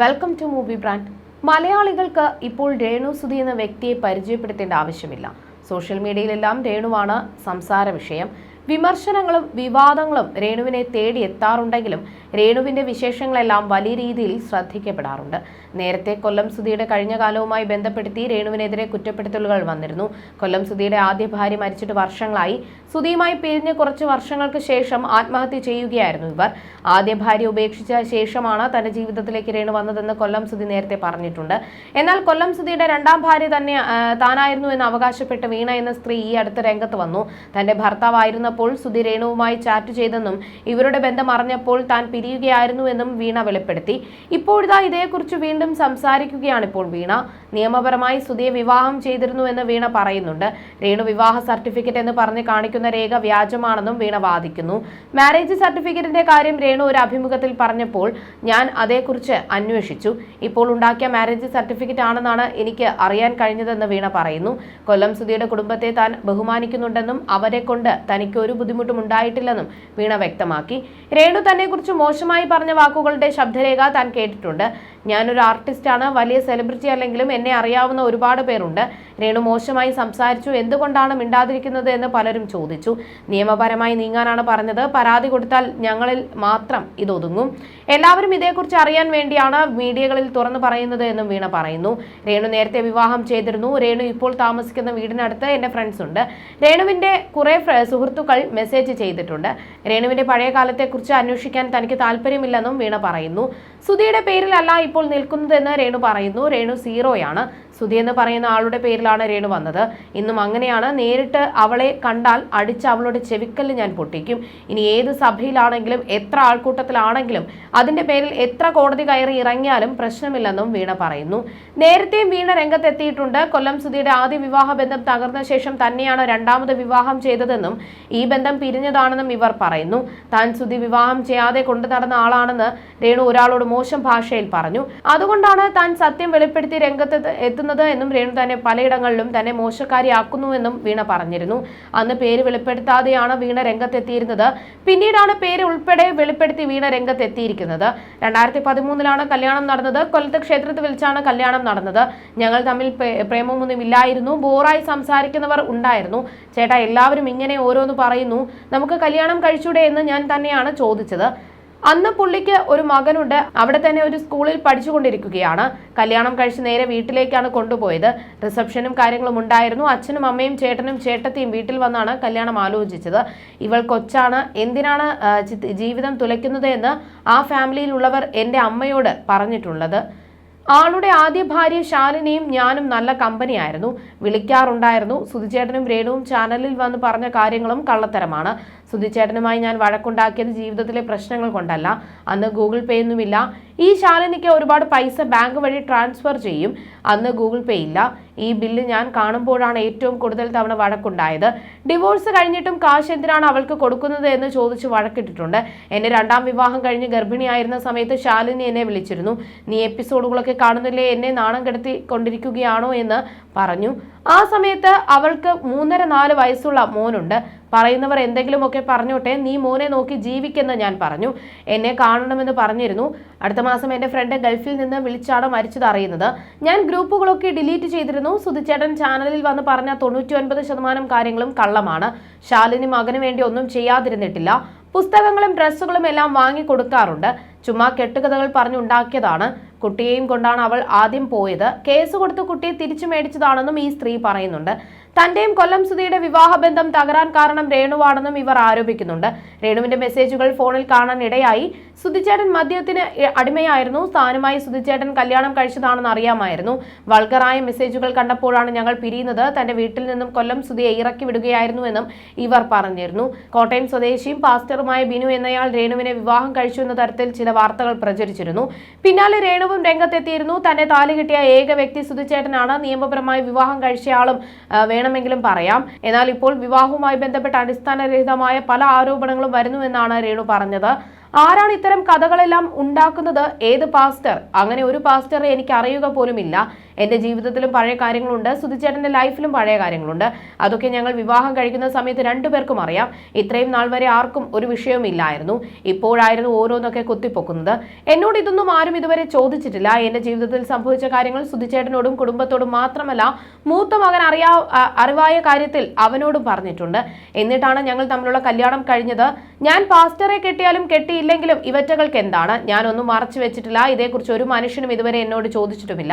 Welcome to movie brand മലയാളികൾക്ക് ഇപ്പോൾ രേണു സുധി എന്ന വ്യക്തിയെ പരിചയപ്പെടുത്തേണ്ട ആവശ്യമില്ല. സോഷ്യൽ മീഡിയയിലെല്ലാം രേണുവാണ് സംസാര വിഷയം. വിമർശനങ്ങളും വിവാദങ്ങളും രേണുവിനെ തേടി എത്താറുണ്ടെങ്കിലും രേണുവിന്റെ വിശേഷങ്ങളെല്ലാം വലിയ രീതിയിൽ ശ്രദ്ധിക്കപ്പെടാറുണ്ട്. നേരത്തെ കൊല്ലം സുധിയുടെ കഴിഞ്ഞ കാലവുമായി ബന്ധപ്പെടുത്തി രേണുവിനെതിരെ കുറ്റപ്പെടുത്തലുകൾ വന്നിരുന്നു. കൊല്ലം സുധിയുടെ ആദ്യ ഭാര്യ മരിച്ചിട്ട് വർഷങ്ങളായി. സുധിയുമായി പിരിഞ്ഞ് കുറച്ച് വർഷങ്ങൾക്ക് ശേഷം ആത്മഹത്യ ചെയ്യുകയായിരുന്നു ഇവർ. ആദ്യ ഭാര്യ ഉപേക്ഷിച്ച ശേഷമാണ് തന്റെ ജീവിതത്തിലേക്ക് രേണു വന്നതെന്ന് കൊല്ലം സുധി നേരത്തെ പറഞ്ഞിട്ടുണ്ട്. എന്നാൽ കൊല്ലം സുധിയുടെ രണ്ടാം ഭാര്യ തന്നെ താനായിരുന്നു എന്ന് അവകാശപ്പെട്ട് വീണ എന്ന സ്ത്രീ ഈ അടുത്ത രംഗത്ത് വന്നു. തന്റെ ഭർത്താവായിരുന്നപ്പോൾ സുധി രേണുവുമായി ചാറ്റ് ചെയ്തെന്നും ഇവരുടെ ബന്ധം അറിഞ്ഞപ്പോൾ താൻ പിരിയുകയായിരുന്നുവെന്നും വീണ വെളിപ്പെടുത്തി. ഇപ്പോഴിതാ ഇതേക്കുറിച്ച് വീണ്ടും സംസാരിക്കുകയാണ് ഇപ്പോൾ വീണ. നിയമപരമായി സുധിയെ വിവാഹം ചെയ്തിരുന്നുവെന്ന് വീണ പറയുന്നുണ്ട്. രേണു വിവാഹ സർട്ടിഫിക്കറ്റ് എന്ന് പറഞ്ഞ് കാണിക്കുന്ന രേഖ വ്യാജമാണെന്നും വീണ വാദിക്കുന്നു. മാരേജ് സർട്ടിഫിക്കറ്റിന്റെ കാര്യം രേണു ഒരു അഭിമുഖത്തിൽ പറഞ്ഞപ്പോൾ ഞാൻ അതേക്കുറിച്ച് അന്വേഷിച്ചു. ഇപ്പോൾ ഉണ്ടാക്കിയ മാരേജ് സർട്ടിഫിക്കറ്റ് ആണെന്നാണ് എനിക്ക് അറിയാൻ കഴിഞ്ഞതെന്ന് വീണ പറയുന്നു. കൊല്ലം സുധിയുടെ കുടുംബത്തെ താൻ ബഹുമാനിക്കുന്നുണ്ടെന്നും അവരെ കൊണ്ട് തനിക്ക് ഒരു ബുദ്ധിമുട്ടും ഉണ്ടായിട്ടില്ലെന്നും വീണ വ്യക്തമാക്കി. രേണു തന്നെക്കുറിച്ച് മോശമായി പറഞ്ഞ വാക്കുകളുടെ ശബ്ദരേഖ താൻ കേട്ടിട്ടുണ്ട്. ഞാനൊരു ആർട്ടിസ്റ്റാണ് വലിയ സെലിബ്രിറ്റി അല്ലെങ്കിലും എന്നെ അറിയാവുന്ന ഒരുപാട് പേരുണ്ട്. രേണു മോശമായി സംസാരിച്ചു. എന്തുകൊണ്ടാണ് മിണ്ടാതിരിക്കുന്നത് എന്ന് പലരും ചോദിച്ചു. നിയമപരമായി നീങ്ങാനാണ് പറഞ്ഞത്. പരാതി കൊടുത്താൽ ഞങ്ങളിൽ മാത്രം ഇതൊതുങ്ങും. എല്ലാവരും ഇതേക്കുറിച്ച് അറിയാൻ വേണ്ടിയാണ് മീഡിയകളിൽ തുറന്നു പറയുന്നത് എന്നും വീണ പറയുന്നു. രേണു നേരത്തെ വിവാഹം ചെയ്തിരുന്നു. രേണു ഇപ്പോൾ താമസിക്കുന്ന വീടിനടുത്ത് എന്റെ ഫ്രണ്ട്സ് ഉണ്ട്. രേണുവിന്റെ കുറേ സുഹൃത്തുക്കൾ മെസ്സേജ് ചെയ്തിട്ടുണ്ട്. രേണുവിന്റെ പഴയ കാലത്തെക്കുറിച്ച് അന്വേഷിക്കാൻ തനിക്ക് താല്പര്യമില്ലെന്നും വീണ പറയുന്നു. സുധിയുടെ പേരിലല്ല ഇപ്പോൾ നിൽക്കുന്നതെന്ന് രേണു പറയുന്നു. രേണു സീറോയാണ്. സുധി എന്ന് പറയുന്ന ആളുടെ പേരിലാണ് രേണു വന്നത്. ഇന്നും അങ്ങനെയാണ്. നേരിട്ട് അവളെ കണ്ടാൽ അടിച്ച് അവളുടെ ചെവിക്കല്ല് ഞാൻ പൊട്ടിക്കും. ഇനി ഏത് സഭയിലാണെങ്കിലും എത്ര ആൾക്കൂട്ടത്തിലാണെങ്കിലും അതിന്റെ പേരിൽ എത്ര കോടതി കയറി ഇറങ്ങിയാലും പ്രശ്നമില്ലെന്നും വീണ പറയുന്നു. നേരത്തെയും വീണ രംഗത്തെത്തിയിട്ടുണ്ട്. കൊല്ലം സുധിയുടെ ആദ്യ വിവാഹ ബന്ധം തകർന്ന ശേഷം തന്നെയാണ് രണ്ടാമത് വിവാഹം ചെയ്തതെന്നും ഈ ബന്ധം പിരിഞ്ഞതാണെന്നും ഇവർ പറയുന്നു. താൻ സുധി വിവാഹം ചെയ്യാതെ കൊണ്ടു നടന്ന ആളാണെന്ന് രേണു ഒരാളോട് മോശം ഭാഷയിൽ പറഞ്ഞു. അതുകൊണ്ടാണ് താൻ സത്യം വെളിപ്പെടുത്തി രംഗത്ത് എത്തുന്നത് എന്നും രേണു തന്നെ പലയിടങ്ങളിലും തന്നെ മോശക്കാരിയാക്കുന്നുവെന്നും വീണ പറഞ്ഞിരുന്നു. അന്ന് പേര് വെളിപ്പെടുത്താതെയാണ് വീണ രംഗത്തെത്തിയിരുന്നത്. പിന്നീടാണ് പേര് ഉൾപ്പെടെ വെളിപ്പെടുത്തി വീണ രംഗത്തെത്തിയിരിക്കുന്നത്. രണ്ടായിരത്തി പതിമൂന്നിലാണ് കല്യാണം നടന്നത്. കൊല്ലത്ത് ക്ഷേത്രത്തിൽ വെച്ചാണ് കല്യാണം നടന്നത്. ഞങ്ങൾ തമ്മിൽ പ്രേമമൊന്നും ഇല്ലായിരുന്നു. ബോറായി സംസാരിക്കുന്നവർ ഉണ്ടായിരുന്നു. ചേട്ടാ എല്ലാവരും ഇങ്ങനെ ഓരോന്ന് പറയുന്നു. നമുക്ക് കല്യാണം കഴിച്ചൂടെ എന്ന് ഞാൻ തന്നെയാണ് ചോദിച്ചത്. അന്ന് പുള്ളിക്ക് ഒരു മകനുണ്ട്. അവിടെ തന്നെ ഒരു സ്കൂളിൽ പഠിച്ചുകൊണ്ടിരിക്കുകയാണ്. കല്യാണം കഴിച്ച് നേരെ വീട്ടിലേക്കാണ് കൊണ്ടുപോയത്. റിസപ്ഷനും കാര്യങ്ങളും ഉണ്ടായിരുന്നു. അച്ഛനും അമ്മയും ചേട്ടനും ചേട്ടത്തിയും വീട്ടിൽ വന്നാണ് കല്യാണം ആലോചിച്ചത്. ഇവൾ കൊച്ചാണ്. എന്തിനാണ് ജീവിതം തുലയ്ക്കുന്നത് എന്ന് ആ ഫാമിലിയിലുള്ളവർ എന്റെ അമ്മയോട് പറഞ്ഞിട്ടുള്ളത്. ആളുടെ ആദ്യ ഭാര്യ ശാലിനിയും ഞാനും നല്ല കമ്പനിയായിരുന്നു. വിളിക്കാറുണ്ടായിരുന്നു. സുധിച്ചേട്ടനും രേണുവും ചാനലിൽ വന്ന് പറഞ്ഞ കാര്യങ്ങളും കള്ളത്തരമാണ്. സുധിച്ചേട്ടനുമായി ഞാൻ വഴക്കുണ്ടാക്കിയത് ജീവിതത്തിലെ പ്രശ്നങ്ങൾ കൊണ്ടല്ല. അന്ന് ഗൂഗിൾ പേ ഒന്നുമില്ല. ഈ ശാലിനിക്ക് ഒരുപാട് പൈസ ബാങ്ക് വഴി ട്രാൻസ്ഫർ ചെയ്യും. അന്ന് ഗൂഗിൾ പേ ഇല്ല. ഈ ബില്ല് ഞാൻ കാണുമ്പോഴാണ് ഏറ്റവും കൂടുതൽ തവണ വഴക്കുണ്ടായത്. ഡിവോഴ്സ് കഴിഞ്ഞിട്ടും കാശ് എന്തിനാണ് അവൾക്ക് കൊടുക്കുന്നത് എന്ന് ചോദിച്ച് വഴക്കിട്ടിട്ടുണ്ട്. എന്റെ രണ്ടാം വിവാഹം കഴിഞ്ഞ് ഗർഭിണിയായിരുന്ന സമയത്ത് ശാലിനി എന്നെ വിളിച്ചിരുന്നു. നീ എപ്പിസോഡുകളൊക്കെ കാണുന്നില്ലേ? എന്നെ നാണം കെടുത്തി കൊണ്ടിരിക്കുകയാണോ? എന്ന് പറഞ്ഞു. ആ സമയത്ത് അവൾക്ക് മൂന്നര നാല് വയസ്സുള്ള മോനുണ്ട്. പറയുന്നവർ എന്തെങ്കിലുമൊക്കെ പറഞ്ഞോട്ടെ നീ മോനെ നോക്കി ജീവിക്കെന്ന് ഞാൻ പറഞ്ഞു. എന്നെ കാണണമെന്ന് പറഞ്ഞിരുന്നു. അടുത്ത മാസം എന്റെ ഫ്രണ്ട് ഗൾഫിൽ നിന്ന് വിളിച്ചാണ് മരിച്ചത് അറിയുന്നത്. ഞാൻ ഗ്രൂപ്പുകളൊക്കെ ഡിലീറ്റ് ചെയ്തിരുന്നു. സുധിച്ചേട്ടൻ ചാനലിൽ വന്ന് പറഞ്ഞ തൊണ്ണൂറ്റി ഒൻപത് ശതമാനം കാര്യങ്ങളും കള്ളമാണ്. ശാലിനി മകന് വേണ്ടി ഒന്നും ചെയ്യാതിരുന്നിട്ടില്ല. പുസ്തകങ്ങളും ഡ്രസ്സുകളും എല്ലാം വാങ്ങി കൊടുക്കാറുണ്ട് ചുമ്മാ കെട്ടുകഥകൾ പറഞ്ഞുണ്ടാക്കിയതാണ്. കുട്ടിയെയും കൊണ്ടാണ് അവൾ ആദ്യം പോയത്. കേസ് കൊടുത്ത് കുട്ടിയെ തിരിച്ചു മേടിച്ചതാണെന്നും ഈ സ്ത്രീ പറയുന്നുണ്ട്. തന്റെയും കൊല്ലം സുധിയുടെ വിവാഹബന്ധം തകരാൻ കാരണം രേണുവാണെന്നും ഇവർ ആരോപിക്കുന്നുണ്ട്. രേണുവിന്റെ മെസ്സേജുകൾ ഫോണിൽ കാണാൻ ഇടയായി. സുധിച്ചേട്ടൻ മദ്യത്തിന് അടിമയായിരുന്നു. താനുമായി സുധിച്ചേട്ടൻ കല്യാണം കഴിച്ചതാണെന്ന് അറിയാമായിരുന്നു. വൾഗറായ മെസ്സേജുകൾ കണ്ടപ്പോഴാണ് ഞങ്ങൾ പിരിയുന്നത്. തന്റെ വീട്ടിൽ നിന്നും കൊല്ലം സുധിയെ ഇറക്കി വിടുകയായിരുന്നുവെന്നും ഇവർ പറഞ്ഞിരുന്നു. കോട്ടയം സ്വദേശിയും പാസ്റ്ററുമായ ബിനു എന്നയാൾ രേണുവിനെ വിവാഹം കഴിച്ചു എന്ന തരത്തിൽ ചില വാർത്തകൾ പ്രചരിച്ചിരുന്നു. പിന്നാലെ രേണുവും രംഗത്തെത്തിയിരുന്നു. തന്നെ താലി കിട്ടിയ ഏക വ്യക്തി സുധിച്ചേട്ടനാണ് നിയമപരമായി വിവാഹം കഴിച്ചയാളും വേണമെങ്കിലും പറയാം. എന്നാൽ ഇപ്പോൾ വിവാഹവുമായി ബന്ധപ്പെട്ട അടിസ്ഥാനരഹിതമായ പല ആരോപണങ്ങളും വരുന്നുവെന്നാണ് രേണു പറഞ്ഞത്. ആരാണ് ഇത്തരം കഥകളെല്ലാം ഉണ്ടാക്കുന്നത്? ഏത് പാസ്റ്റർ അങ്ങനെ ഒരു പാസ്റ്ററെ എനിക്ക് അറിയുക പോലുമില്ല. എന്റെ ജീവിതത്തിലും പഴയ കാര്യങ്ങളുണ്ട്. സുധിച്ചേട്ടന്റെ ലൈഫിലും പഴയ കാര്യങ്ങളുണ്ട്. അതൊക്കെ ഞങ്ങൾ വിവാഹം കഴിക്കുന്ന സമയത്ത് രണ്ടുപേർക്കും അറിയാം. ഇത്രയും നാൾ വരെ ആർക്കും ഒരു വിഷയവുമില്ലായിരുന്നു ഇപ്പോഴായിരുന്നു ഓരോന്നൊക്കെ കുത്തിപ്പൊക്കുന്നത്. എന്നോട് ഇതൊന്നും ആരും ഇതുവരെ ചോദിച്ചിട്ടില്ല. എന്റെ ജീവിതത്തിൽ സംഭവിച്ച കാര്യങ്ങൾ സുധിച്ചേട്ടനോടും കുടുംബത്തോടും മാത്രമല്ല മൂത്ത മകൻ അറിയാ അറിവായ കാര്യത്തിൽ അവനോടും പറഞ്ഞിട്ടുണ്ട്. എന്നിട്ടാണ് ഞങ്ങൾ തമ്മിലുള്ള കല്യാണം കഴിഞ്ഞത്. ഞാൻ പാസ്റ്ററെ കെട്ടിയാലും കെട്ടിയില്ലെങ്കിലും ഇവറ്റകൾക്ക് എന്താണ് ഞാനൊന്നും മറച്ചു വെച്ചിട്ടില്ല. ഇതേക്കുറിച്ച് ഒരു മനുഷ്യനും ഇതുവരെ എന്നോട് ചോദിച്ചിട്ടുമില്ല.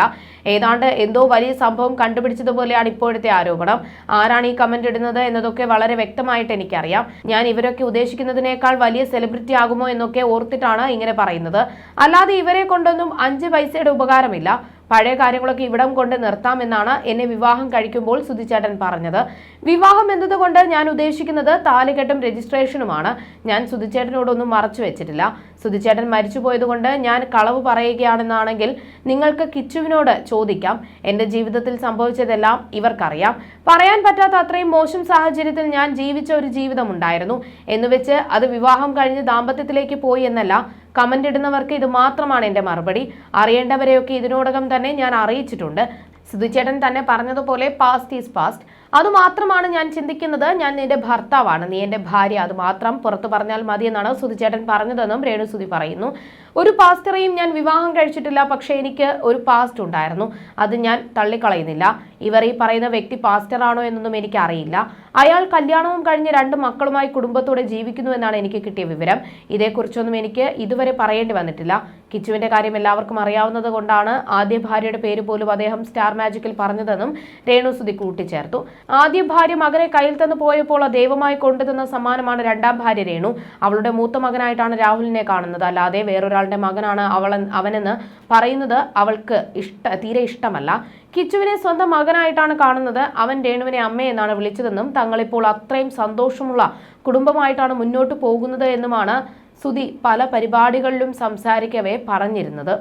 ഏതാണ്ട് എന്തോ വലിയ സംഭവം കണ്ടുപിടിച്ചതുപോലെയാണ് ഇപ്പോഴത്തെ ആരോപണം. ആരാണ് ഈ കമന്റ് ഇടുന്നത് എന്നതൊക്കെ വളരെ വ്യക്തമായിട്ട് എനിക്കറിയാം. ഞാൻ ഇവരൊക്കെ ഉദ്ദേശിക്കുന്നതിനേക്കാൾ വലിയ സെലിബ്രിറ്റി ആകുമോ എന്നൊക്കെ ഓർത്തിട്ടാണ് ഇങ്ങനെ പറയുന്നത്. അല്ലാതെ ഇവരെ കൊണ്ടൊന്നും അഞ്ച് പൈസയുടെ ഉപകാരമില്ല. പഴയ കാര്യങ്ങളൊക്കെ ഇവിടം കൊണ്ട് നിർത്താമെന്നാണ് എന്നെ വിവാഹം കഴിക്കുമ്പോൾ സുധിച്ചേട്ടൻ പറഞ്ഞത്. വിവാഹം എന്നതുകൊണ്ട് ഞാൻ ഉദ്ദേശിക്കുന്നത് താലികെട്ടും രജിസ്ട്രേഷനുമാണ്. ഞാൻ സുധിച്ചേട്ടനോടൊന്നും മറച്ചു വെച്ചിട്ടില്ല. സുധിച്ചേട്ടൻ മരിച്ചുപോയതുകൊണ്ട് ഞാൻ കളവ് പറയുകയാണെന്നാണെങ്കിൽ നിങ്ങൾക്ക് കിച്ചുവിനോട് ചോദിക്കാം. എന്റെ ജീവിതത്തിൽ സംഭവിച്ചതെല്ലാം ഇവർക്കറിയാം. പറയാൻ പറ്റാത്ത അത്രയും മോശം സാഹചര്യത്തിൽ ഞാൻ ജീവിച്ച ഒരു ജീവിതമുണ്ടായിരുന്നു. എന്നുവെച്ച് അത് വിവാഹം കഴിഞ്ഞ് ദാമ്പത്യത്തിലേക്ക് പോയി എന്നല്ല കമന്റ് ഇടുന്നവർക്ക് ഇത് മാത്രമാണ് എന്റെ മറുപടി. അറിയേണ്ടവരെയൊക്കെ ഇതിനോടകം തന്നെ ഞാൻ അറിയിച്ചിട്ടുണ്ട്. സിദ്ധുചേട്ടൻ തന്നെ പറഞ്ഞതുപോലെ പാസ്റ്റ് ഈസ് പാസ്റ്റ് അതുമാത്രമാണ് ഞാൻ ചിന്തിക്കുന്നത്. ഞാൻ നിന്റെ ഭർത്താവാണ്. നീ എന്റെ ഭാര്യ. അതുമാത്രം പുറത്ത് പറഞ്ഞാൽ മതി എന്നാണ് സുധിചേട്ടൻ പറഞ്ഞതെന്നും രേണു സുധി പറയുന്നു. ഒരു പാസ്റ്ററെയും ഞാൻ വിവാഹം കഴിച്ചിട്ടില്ല പക്ഷേ എനിക്ക് ഒരു പാസ്റ്റ് ഉണ്ടായിരുന്നു. അത് ഞാൻ തള്ളിക്കളയുന്നില്ല. ഇവർ ഈ പറയുന്ന വ്യക്തി പാസ്റ്ററാണോ എന്നൊന്നും എനിക്ക് അറിയില്ല അയാൾ കല്യാണവും കഴിഞ്ഞ് രണ്ട് മക്കളുമായി കുടുംബത്തോടെ ജീവിക്കുന്നു എന്നാണ് എനിക്ക് കിട്ടിയ വിവരം. ഇതേക്കുറിച്ചൊന്നും എനിക്ക് ഇതുവരെ പറയേണ്ടി വന്നിട്ടില്ല. കിച്ചുവിന്റെ കാര്യം എല്ലാവർക്കും അറിയാവുന്നത് കൊണ്ടാണ് ആദ്യ ഭാര്യയുടെ പേര് പോലും അദ്ദേഹം സ്റ്റാർ മാജിക്കിൽ പറഞ്ഞതെന്നും രേണുസുതി കൂട്ടിച്ചേർത്തു. ആദ്യ ഭാര്യ മകനെ കയ്യിൽ തന്നു പോയപ്പോൾ ദൈവമായി കൊണ്ടുതന്ന സമ്മാനമാണ് രണ്ടാം ഭാര്യ രേണു. അവളുടെ മൂത്ത മകനായിട്ടാണ് രാഹുലിനെ കാണുന്നത്. അല്ലാതെ വേറൊരാളുടെ മകനാണ് അവൾ അവനെന്ന് പറയുന്നത് അവൾക്ക് ഇഷ്ട തീരെ ഇഷ്ടമല്ല. കിച്ചുവിനെ സ്വന്തം മകനായിട്ടാണ് കാണുന്നത്. അവൻ രേണുവിനെ അമ്മയെന്നാണ് വിളിച്ചതെന്നും തങ്ങളിപ്പോൾ അത്രയും സന്തോഷമുള്ള കുടുംബമായിട്ടാണ് മുന്നോട്ട് പോകുന്നത് എന്നുമാണ് സുധി പല പരിപാടികളിലും സംസാരിക്കവേ പറഞ്ഞിരുന്നത്.